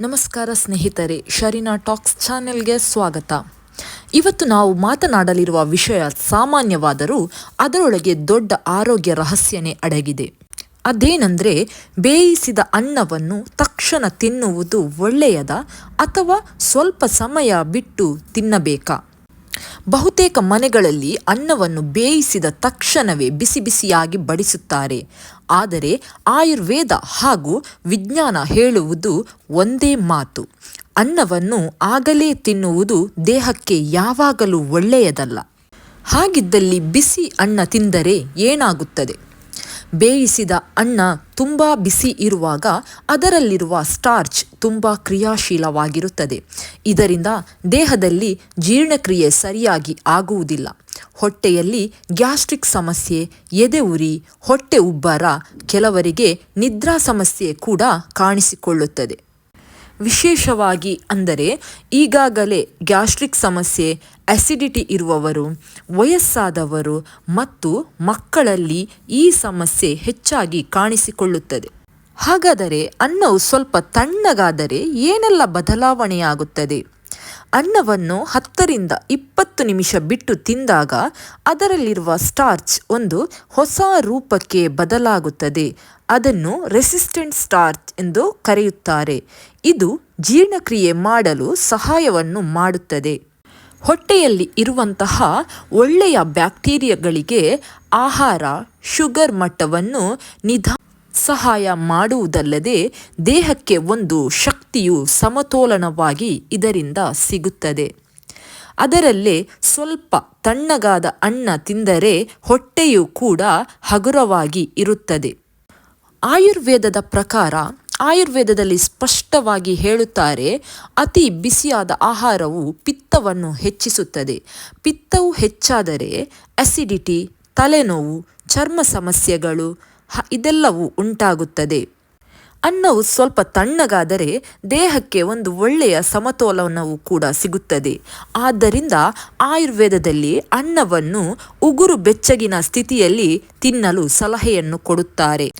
ನಮಸ್ಕಾರ ಸ್ನೇಹಿತರೆ, ಶರೀನಾ ಟಾಕ್ಸ್ ಚಾನೆಲ್ಗೆ ಸ್ವಾಗತ. ಇವತ್ತು ನಾವು ಮಾತನಾಡಲಿರುವ ವಿಷಯ ಸಾಮಾನ್ಯವಾದರೂ ಅದರೊಳಗೆ ದೊಡ್ಡ ಆರೋಗ್ಯ ರಹಸ್ಯನೇ ಅಡಗಿದೆ. ಅದೇನೆಂದರೆ, ಬೇಯಿಸಿದ ಅನ್ನವನ್ನು ತಕ್ಷಣ ತಿನ್ನುವುದು ಒಳ್ಳೆಯದ ಅಥವಾ ಸ್ವಲ್ಪ ಸಮಯ ಬಿಟ್ಟು ತಿನ್ನಬೇಕಾ? ಬಹುತೇಕ ಮನೆಗಳಲ್ಲಿ ಅನ್ನವನ್ನು ಬೇಯಿಸಿದ ತಕ್ಷಣವೇ ಬಿಸಿ ಬಿಸಿಯಾಗಿ ಬಡಿಸುತ್ತಾರೆ. ಆದರೆ ಆಯುರ್ವೇದ ಹಾಗೂ ವಿಜ್ಞಾನ ಹೇಳುವುದು ಒಂದೇ ಮಾತು. ಅನ್ನವನ್ನು ಆಗಲೇ ತಿನ್ನುವುದು ದೇಹಕ್ಕೆ ಯಾವಾಗಲೂ ಒಳ್ಳೆಯದಲ್ಲ. ಹಾಗಿದ್ದಲ್ಲಿ ಬಿಸಿ ಅನ್ನ ತಿಂದರೆ ಏನಾಗುತ್ತದೆ? ಬೇಯಿಸಿದ ಅನ್ನ ತುಂಬ ಬಿಸಿ ಇರುವಾಗ ಅದರಲ್ಲಿರುವ ಸ್ಟಾರ್ಚ್ ತುಂಬ ಕ್ರಿಯಾಶೀಲವಾಗಿರುತ್ತದೆ. ಇದರಿಂದ ದೇಹದಲ್ಲಿ ಜೀರ್ಣಕ್ರಿಯೆ ಸರಿಯಾಗಿ ಆಗುವುದಿಲ್ಲ. ಹೊಟ್ಟೆಯಲ್ಲಿ ಗ್ಯಾಸ್ಟ್ರಿಕ್ ಸಮಸ್ಯೆ ಎದೆ ಉರಿ ಹೊಟ್ಟೆ ಉಬ್ಬರ ಕೆಲವರಿಗೆ ನಿದ್ರಾ ಸಮಸ್ಯೆ ಕೂಡ ಕಾಣಿಸಿಕೊಳ್ಳುತ್ತದೆ. ವಿಶೇಷವಾಗಿ ಅಂದರೆ ಈಗಾಗಲೇ ಗ್ಯಾಸ್ಟ್ರಿಕ್ ಸಮಸ್ಯೆ ಅಸಿಡಿಟಿ ಇರುವವರು, ವಯಸ್ಸಾದವರು ಮತ್ತು ಮಕ್ಕಳಲ್ಲಿ ಈ ಸಮಸ್ಯೆ ಹೆಚ್ಚಾಗಿ ಕಾಣಿಸಿಕೊಳ್ಳುತ್ತದೆ. ಹಾಗಾದರೆ ಅನ್ನವು ಸ್ವಲ್ಪ ತಣ್ಣಗಾದರೆ ಏನೆಲ್ಲ ಬದಲಾವಣೆಯಾಗುತ್ತದೆ? ಅನ್ನವನ್ನು ಹತ್ತರಿಂದ ಇಪ್ಪತ್ತು ನಿಮಿಷ ಬಿಟ್ಟು ತಿಂದಾಗ ಅದರಲ್ಲಿರುವ ಸ್ಟಾರ್ಚ್ ಒಂದು ಹೊಸ ರೂಪಕ್ಕೆ ಬದಲಾಗುತ್ತದೆ. ಅದನ್ನು ರೆಸಿಸ್ಟೆಂಟ್ ಸ್ಟಾರ್ಚ್ ಎಂದು ಕರೆಯುತ್ತಾರೆ. ಇದು ಜೀರ್ಣಕ್ರಿಯೆ ಮಾಡಲು ಸಹಾಯವನ್ನು ಮಾಡುತ್ತದೆ. ಹೊಟ್ಟೆಯಲ್ಲಿ ಇರುವಂತಹ ಒಳ್ಳೆಯ ಬ್ಯಾಕ್ಟೀರಿಯಾಗಳಿಗೆ ಆಹಾರ, ಶುಗರ್ ಮಟ್ಟವನ್ನು ನಿಧಾ ಸಹಾಯ ಮಾಡುವುದಲ್ಲದೆ ದೇಹಕ್ಕೆ ಒಂದು ಶಕ್ತಿಯು ಸಮತೋಲನವಾಗಿ ಇದರಿಂದ ಸಿಗುತ್ತದೆ. ಅದರಲ್ಲೇ ಸ್ವಲ್ಪ ತಣ್ಣಗಾದ ಅನ್ನ ತಿಂದರೆ ಹೊಟ್ಟೆಯು ಕೂಡ ಹಗುರವಾಗಿ ಇರುತ್ತದೆ. ಆಯುರ್ವೇದದ ಪ್ರಕಾರ ಆಯುರ್ವೇದದಲ್ಲಿ ಸ್ಪಷ್ಟವಾಗಿ ಹೇಳುತ್ತಾರೆ, ಅತಿ ಬಿಸಿಯಾದ ಆಹಾರವು ಪಿತ್ತವನ್ನು ಹೆಚ್ಚಿಸುತ್ತದೆ. ಪಿತ್ತವು ಹೆಚ್ಚಾದರೆ ಅಸಿಡಿಟಿ ತಲೆನೋವು, ಚರ್ಮ ಸಮಸ್ಯೆಗಳು ಇದೆಲ್ಲವೂ ಉಂಟಾಗುತ್ತದೆ. ಅನ್ನವು ಸ್ವಲ್ಪ ತಣ್ಣಗಾದರೆ ದೇಹಕ್ಕೆ ಒಂದು ಒಳ್ಳೆಯ ಸಮತೋಲನವು ಕೂಡ ಸಿಗುತ್ತದೆ. ಆದ್ದರಿಂದ ಆಯುರ್ವೇದದಲ್ಲಿ ಅನ್ನವನ್ನು ಉಗುರು ಬೆಚ್ಚಗಿನ ಸ್ಥಿತಿಯಲ್ಲಿ ತಿನ್ನಲು ಸಲಹೆಯನ್ನು ಕೊಡುತ್ತಾರೆ.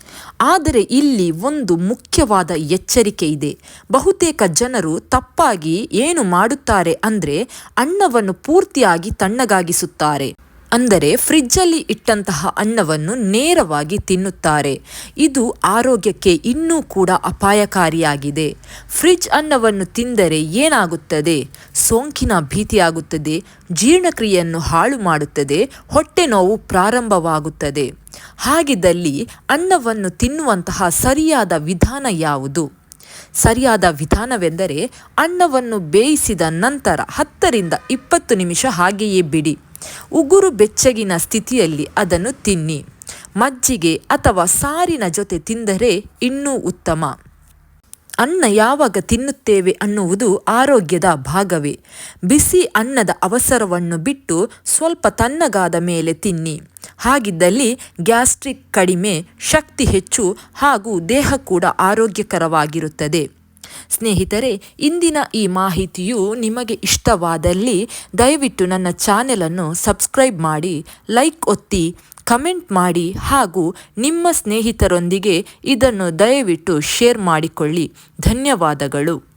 ಆದರೆ ಇಲ್ಲಿ ಒಂದು ಮುಖ್ಯವಾದ ಎಚ್ಚರಿಕೆ ಇದೆ. ಬಹುತೇಕ ಜನರು ತಪ್ಪಾಗಿ ಏನು ಮಾಡುತ್ತಾರೆ ಅಂದರೆ ಅನ್ನವನ್ನು ಪೂರ್ತಿಯಾಗಿ ತಣ್ಣಗಾಗಿಸುತ್ತಾರೆ. ಅಂದರೆ ಫ್ರಿಜ್ಜಲ್ಲಿ ಇಟ್ಟಂತಹ ಅನ್ನವನ್ನು ನೇರವಾಗಿ ತಿನ್ನುತ್ತಾರೆ. ಇದು ಆರೋಗ್ಯಕ್ಕೆ ಇನ್ನೂ ಕೂಡ ಅಪಾಯಕಾರಿಯಾಗಿದೆ. ಫ್ರಿಜ್ ಅನ್ನವನ್ನು ತಿಂದರೆ ಏನಾಗುತ್ತದೆ? ಸೋಂಕಿನ ಭೀತಿಯಾಗುತ್ತದೆ, ಜೀರ್ಣಕ್ರಿಯೆಯನ್ನು ಹಾಳು ಮಾಡುತ್ತದೆ, ಹೊಟ್ಟೆ ನೋವು ಪ್ರಾರಂಭವಾಗುತ್ತದೆ. ಹಾಗಿದ್ದಲ್ಲಿ ಅನ್ನವನ್ನು ತಿನ್ನುವಂತಹ ಸರಿಯಾದ ವಿಧಾನ ಯಾವುದು? ಸರಿಯಾದ ವಿಧಾನವೆಂದರೆ ಅನ್ನವನ್ನು ಬೇಯಿಸಿದ ನಂತರ ಹತ್ತರಿಂದ ಇಪ್ಪತ್ತು ನಿಮಿಷ ಹಾಗೆಯೇ ಬಿಡಿ. ಉಗುರು ಬೆಚ್ಚಗಿನ ಸ್ಥಿತಿಯಲ್ಲಿ ಅದನ್ನು ತಿನ್ನಿ. ಮಜ್ಜಿಗೆ ಅಥವಾ ಸಾರಿನ ಜೊತೆ ತಿಂದರೆ ಇನ್ನೂ ಉತ್ತಮ. ಅನ್ನ ಯಾವಾಗ ತಿನ್ನುತ್ತೇವೆ ಅನ್ನುವುದು ಆರೋಗ್ಯದ ಭಾಗವೇ. ಬಿಸಿ ಅನ್ನದ ಅವಸರವನ್ನು ಬಿಟ್ಟು ಸ್ವಲ್ಪ ತಣ್ಣಗಾದ ಮೇಲೆ ತಿನ್ನಿ. ಹಾಗಿದ್ದಲ್ಲಿ ಗ್ಯಾಸ್ಟ್ರಿಕ್ ಕಡಿಮೆ, ಶಕ್ತಿ ಹೆಚ್ಚು ಹಾಗೂ ದೇಹ ಕೂಡ ಆರೋಗ್ಯಕರವಾಗಿರುತ್ತದೆ. ಸ್ನೇಹಿತರೆ, ಇಂದಿನ ಈ ಮಾಹಿತಿಯು ನಿಮಗೆ ಇಷ್ಟವಾದಲ್ಲಿ ದಯವಿಟ್ಟು ನನ್ನ ಚಾನೆಲನ್ನು ಸಬ್ಸ್ಕ್ರೈಬ್ ಮಾಡಿ, ಲೈಕ್ ಒತ್ತಿ, ಕಮೆಂಟ್ ಮಾಡಿ ಹಾಗೂ ನಿಮ್ಮ ಸ್ನೇಹಿತರೊಂದಿಗೆ ಇದನ್ನು ದಯವಿಟ್ಟು ಶೇರ್ ಮಾಡಿಕೊಳ್ಳಿ. ಧನ್ಯವಾದಗಳು.